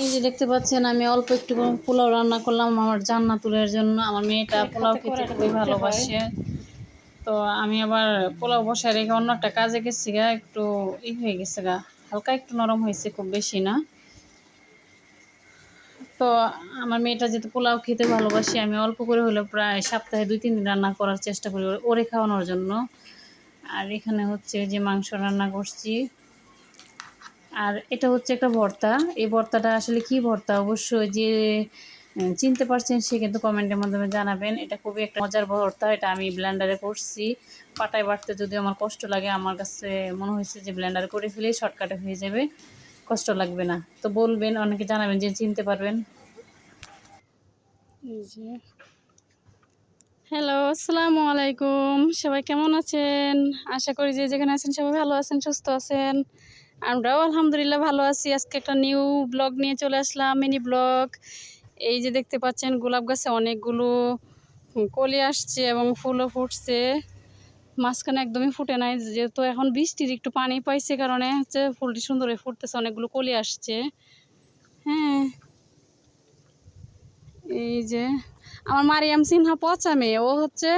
এই যে দেখতে পাচ্ছেন আমি অল্প একটু পোলাও রান্না করলাম আমার জান্নাতুলের জন্য। আমার মেয়েটা পোলাও খেতে খুবই ভালোবাসে। তো আমি আবার পোলাও বসায় রেখে অন্য একটা কাজে গেছি গা একটু ই হয়ে গেছে গা হালকা একটু নরম হয়েছে খুব বেশি না। তো আমার মেয়েটা যেহেতু পোলাও খেতে ভালোবাসি আমি অল্প করে হলেও প্রায় সপ্তাহে দুই তিন দিন রান্না করার চেষ্টা করি ওরে খাওয়ানোর জন্য। আর এখানে হচ্ছে যে মাংস রান্না করছি। আর এটা হচ্ছে একটা ভর্তা। এই ভর্তাটা আসলে কি ভর্তা? অবশ্যই যে চিনতে পারছেন, সে কিন্তু কমেন্টের মাধ্যমে জানাবেন। এটা খুবই একটা মজার ভর্তা, এটা আমি ব্লেন্ডারে করছি। পাটায় বাটতে যদি আমার কষ্ট লাগে, আমার কাছে মনে হয়েছে যে ব্লেন্ডারে করে ফেলেই শর্টকাটে হয়ে যাবে। কষ্ট লাগবে না। তো বলবেন, অনেকে জানাবেন যে চিনতে পারবেন। হ্যালো আসসালামু আলাইকুম। সবাই কেমন আছেন? আশা করি যে যেখানে আছেন সবাই ভালো আছেন, সুস্থ আছেন। আমরাও আলহামদুলিল্লাহ ভালো আছি। আজকে একটা নিউ ব্লগ নিয়ে চলে আসলাম মিনি ব্লগ এই যে দেখতে পাচ্ছেন, গোলাপ গাছে অনেকগুলো কলি আসছে এবং ফুলও ফুটছে। মাঝখানে একদমই ফুটে নাই, যেহেতু এখন বৃষ্টির একটু পানি পাইছে কারণে হচ্ছে ফুলটি সুন্দর হয়ে ফুটতেছে, অনেকগুলো কলি আসছে। হ্যাঁ। এই যে, আমার মারিয়াম সিনহা পচা মেয়ে, ও হচ্ছে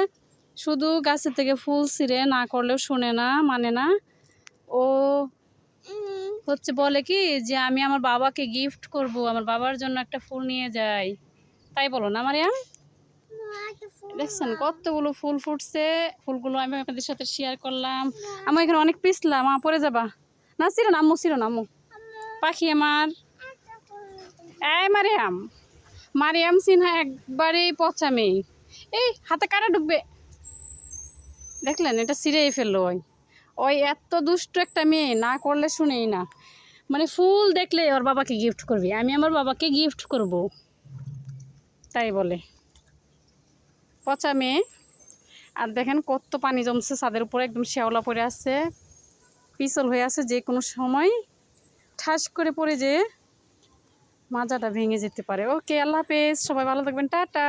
শুধু গাছের থেকে ফুল ছিঁড়ে না করলেও শোনে না মানে না। ও হচ্ছে বলে কি যে আমি আমার বাবাকে গিফট করব, আমার বাবার জন্য একটা ফুল নিয়ে যাই। তাই বলো না মারিয়াম দেখছেন কতগুলো ফুল ফুটছে, ফুলগুলো আমি আপনাদের সাথে শেয়ার করলাম। আমার এখানে অনেক পিছলাম মা পরে যাবা। না ছিল না, আম্মু ছিল না, আম্মু। পাখি আমার। এই মারিয়াম মারিয়াম সিনহা একবারেই পচা মেয়ে এই, হাতে কাটা ঢুকবে। দেখলেন, এটা ছিঁড়েই ফেলল ওই। ওই এত দুষ্ট একটা মেয়ে, না করলে শুনেই না। মানে ফুল দেখলে ওর বাবাকে গিফট করবি। আমি আমার বাবাকে গিফট করব। তাই বলে। পচা মেয়ে। আর দেখেন কত পানি জমছে, ছাদের উপরে একদম শ্যাওলা পড়ে আছে। পিছল হয়ে আছে যে কোনো সময়। ঠাস করে পড়ে যেয়ে মাজাটা ভেঙে যেতে পারে। ওকে, আল্লাহ হাফেজ। সবাই ভালো থাকবেন। টাটা।